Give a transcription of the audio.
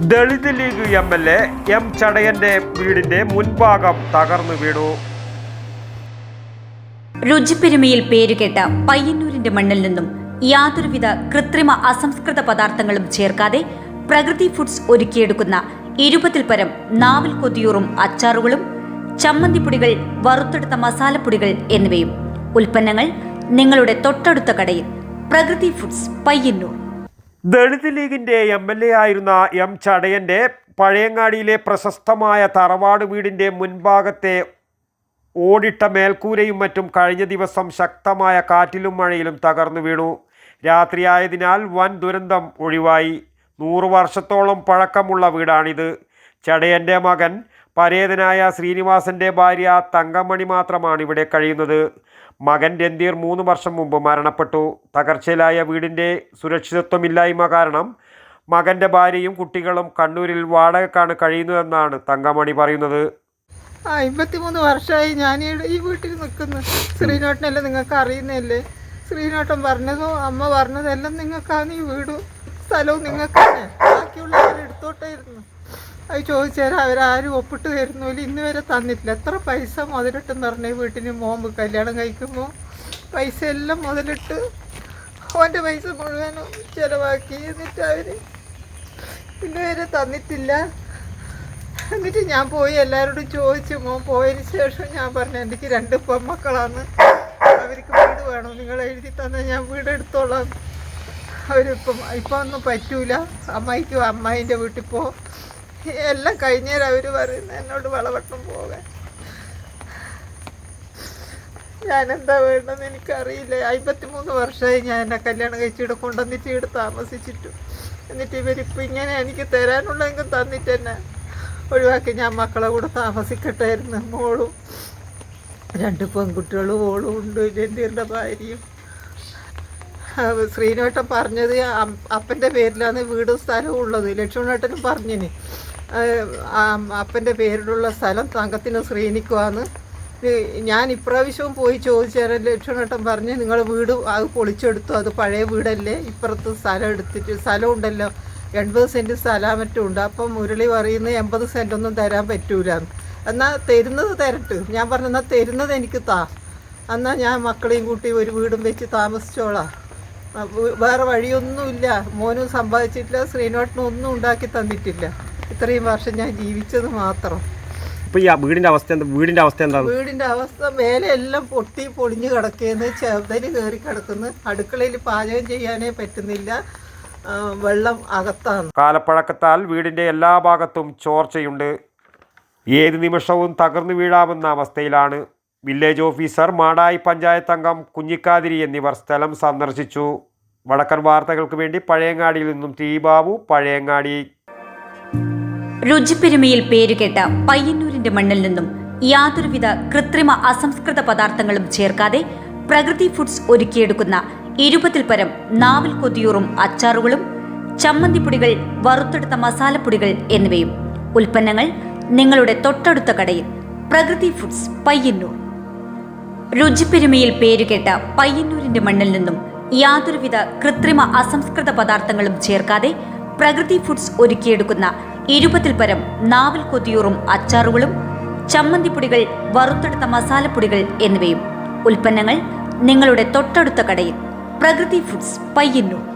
Dalit league M L A M ചടയന്റെ വീടിന്റെ മുൻഭാഗം തകർന്നു വീണു. രുചിപ്പെരുമയിൽ പേരുകേട്ട പയ്യന്നൂരിന്റെ മണ്ണിൽ നിന്നും യാതൊരുവിധ കൃത്രിമ അസംസ്കൃത പദാർത്ഥങ്ങളും ചേർക്കാതെ പ്രകൃതി ഫുഡ്സ് ഒരുക്കിയെടുക്കുന്ന ഇരുപതിൽ പരം നാവൽ കൊതിയൂറും അച്ചാറുകളും ചമ്മന്തിപ്പൊടികൾ വറുത്തെടുത്ത മസാലപ്പൊടികൾ എന്നിവയും ഉൽപ്പന്നങ്ങൾ നിങ്ങളുടെ തൊട്ടടുത്ത കടയിൽ. പ്രകൃതി ഫുഡ്സ് പയ്യന്നൂർ. ദളിത് ലീഗിന്റെ എം എൽ എ ആയിരുന്ന എം ചടയന്റെ പഴയങ്ങാടിയിലെ പ്രശസ്തമായ തറവാട് വീടിന്റെ മുൻഭാഗത്തെ ഓടിട്ട മേൽക്കൂരയും മറ്റും കഴിഞ്ഞ ദിവസം ശക്തമായ കാറ്റിലും മഴയിലും തകർന്നു വീണു. രാത്രിയായതിനാൽ വൻ ദുരന്തം ഒഴിവായി. നൂറു വർഷത്തോളം പഴക്കമുള്ള വീടാണിത്. ചടയന്റെ മകൻ പരേതനായ ശ്രീനിവാസന്റെ ഭാര്യ തങ്കമണി മാത്രമാണ് ഇവിടെ കഴിയുന്നത്. മകൻ രന്തീർ മൂന്ന് വർഷം മുമ്പ് മരണപ്പെട്ടു. തകർച്ചയിലായ വീടിന്റെ സുരക്ഷിതത്വമില്ലായ്മ കാരണം മകന്റെ ഭാര്യയും കുട്ടികളും കണ്ണൂരിൽ വാടകക്കാണ് കഴിയുന്നതെന്നാണ് തങ്കമണി പറയുന്നത്. അമ്പത്തിമൂന്ന് വർഷമായി ഞാൻ ഈ- വീട്ടിൽ നിൽക്കുന്നു. ശ്രീനോട്ടനല്ലേ നിങ്ങൾക്ക് അറിയുന്നതല്ലേ? ശ്രീനോട്ടൻ പറഞ്ഞതോ അമ്മ പറഞ്ഞതെല്ലാം നിങ്ങൾക്കാണ് ഈ വീടും സ്ഥലവും നിങ്ങൾക്കാണ്? ബാക്കിയുള്ളവർ എടുത്തോട്ടായിരുന്നു. അത് ചോദിച്ചാൽ അവരാരും ഒപ്പിട്ട് തരുന്നില്ല ഇന്ന് വരെ തന്നിട്ടില്ല. എത്ര പൈസ മുതലിട്ടെന്ന് പറഞ്ഞ വീട്ടിന് മോമ്പ് കല്യാണം കഴിക്കുമ്പോൾ പൈസ എല്ലാം മുതലിട്ട് അവന്റെ പൈസ മുഴുവനും ചിലവാക്കി. എന്നിട്ട് അവർ ഇന്ന് വരെ തന്നിട്ടില്ല. എന്നിട്ട് ഞാൻ പോയി എല്ലാവരോടും ചോദിച്ചു മോൻ പോയതിന് ശേഷം ഞാൻ പറഞ്ഞു എനിക്ക് രണ്ട് പെൺമക്കളാണ് അവർക്ക് വീട് വേണം. നിങ്ങൾ എഴുതി തന്നാൽ ഞാൻ വീട് എടുത്തോളാം. അവരിപ്പം ഇപ്പം ഒന്നും പറ്റൂല. അമ്മായിക്കും അമ്മായിന്റെ വീട്ടിൽ പോ. എല്ലാം കഴിഞ്ഞേരം അവർ പറയുന്നത് എന്നോട് വളവട്ടം പോകാൻ. ഞാനെന്താ വേണ്ടെന്ന് എനിക്കറിയില്ല. അമ്പത്തിമൂന്ന് വർഷമായി ഞാൻ എന്നെ കല്യാണം കഴിച്ചിട്ട് കൊണ്ടുവന്നിട്ട് ഇവിടെ താമസിച്ചിട്ടു. എന്നിട്ട് ഇവരിപ്പോൾ ഇങ്ങനെ എനിക്ക് തരാനുള്ളതെങ്കിൽ തന്നിട്ട് തന്നെ ഒഴിവാക്കി ഞാൻ മക്കളെ കൂടെ താമസിക്കട്ടായിരുന്നു മോളും രണ്ട് പെൺകുട്ടികളും ഓളും ഉണ്ട് രണ്ടീരുടെ ഭാര്യയും. ശ്രീനേട്ടൻ പറഞ്ഞത് അപ്പന്റെ പേരിലാണ് വീടും സ്ഥലവും ഉള്ളത്. ലക്ഷ്മണേട്ടനും പറഞ്ഞിന്. അപ്പന്റെ പേരിലുള്ള സ്ഥലം തങ്കത്തിന് ശ്രീനിക്കുവാന്ന്. ഞാൻ ഇപ്രാവശ്യവും പോയി ചോദിച്ചാൽ ലക്ഷണട്ടം പറഞ്ഞ് നിങ്ങൾ വീട് അത് പൊളിച്ചെടുത്തു അത് പഴയ വീടല്ലേ? ഇപ്പുറത്ത് സ്ഥലം എടുത്തിട്ട് സ്ഥലം ഉണ്ടല്ലോ. എൺപത് സെന്റ് സ്ഥലം മറ്റും ഉണ്ട്. അപ്പം മുരളി പറയുന്നത് എൺപത് സെന്റ് ഒന്നും തരാൻ പറ്റൂല എന്നാൽ തരുന്നത് തരട്ട്. ഞാൻ പറഞ്ഞു എന്നാൽ തരുന്നത് എനിക്ക് താ. എന്നാൽ ഞാൻ മക്കളെയും കൂട്ടി ഒരു വീടും വെച്ച് താമസിച്ചോളാം. വേറെ വഴിയൊന്നുമില്ല. മോനും സമ്പാദിച്ചിട്ടില്ല ശ്രീനോട്ടിനും ഒന്നും ഉണ്ടാക്കി തന്നിട്ടില്ല. ഇത്രയും വർഷം ഞാൻ ജീവിച്ചത് മാത്രം. ഇപ്പൊ ഈ വീടിന്റെ അവസ്ഥ എന്താ? വീടിന്റെ അവസ്ഥ എന്താണ് വീടിന്റെ അവസ്ഥ മേലെ എല്ലാം പൊട്ടി പൊളിഞ്ഞു കിടക്കുന്നു ചെറുതൽ കയറി കിടക്കുന്നു. അടുക്കളയിൽ പാചകം ചെയ്യാനേ പറ്റുന്നില്ല. വെള്ളം അകത്താണ്. കാലപ്പഴക്കത്താൽ വീടിന്റെ എല്ലാ ഭാഗത്തും ചോർച്ചയുണ്ട്. ഏത് നിമിഷവും തകർന്നു വീഴാമെന്ന അവസ്ഥയിലാണ് വില്ലേജ് ഓഫീസർ മാടായി പഞ്ചായത്ത് അംഗം കുഞ്ഞിക്കാതിരി എന്നിവർ സ്ഥലം സന്ദർശിച്ചു. വടക്കൻ വാർത്തകൾക്ക് വേണ്ടി പഴയങ്ങാടിയിൽ നിന്നും ടി ബാബു പഴയങ്ങാടി രുചിപ്പെരുമയിൽ പേരുകേട്ട പയ്യന്നൂരിന്റെ മണ്ണിൽ നിന്നും യാതൊരുവിധ കൃത്രിമ അസംസ്കൃത പദാർത്ഥങ്ങളും ചേർക്കാതെ പ്രകൃതി ഫുഡ്സ് ഒരുക്കിയെടുക്കുന്ന ഇരുപതിൽ പരം നാവൽ കൊതിയൂറും അച്ചാറുകളും ചമ്മന്തിപ്പൊടികൾ വറുത്തെടുത്ത മസാലപ്പൊടികൾ എന്നിവയും. ഉൽപ്പന്നങ്ങൾ നിങ്ങളുടെ തൊട്ടടുത്ത കടയിൽ. പ്രകൃതി ഫുഡ്സ് പയ്യന്നൂർ. രുചിപ്പെരുമയിൽ പേരുകേട്ട പയ്യന്നൂരിന്റെ മണ്ണിൽ നിന്നും യാതൊരുവിധ കൃത്രിമ അസംസ്കൃത പദാർത്ഥങ്ങളും ചേർക്കാതെ പ്രകൃതി ഫുഡ്സ് ഒരുക്കിയെടുക്കുന്ന ഇരുപതിൽ പരം നാവൽ കൊതിയൂറും അച്ചാറുകളും ചമ്മന്തിപ്പൊടികൾ വറുത്തെടുത്ത മസാലപ്പൊടികൾ എന്നിവയും. ഉൽപ്പന്നങ്ങൾ നിങ്ങളുടെ തൊട്ടടുത്ത കടയിൽ. പ്രകൃതി ഫുഡ്സ് പയ്യന്നൂർ.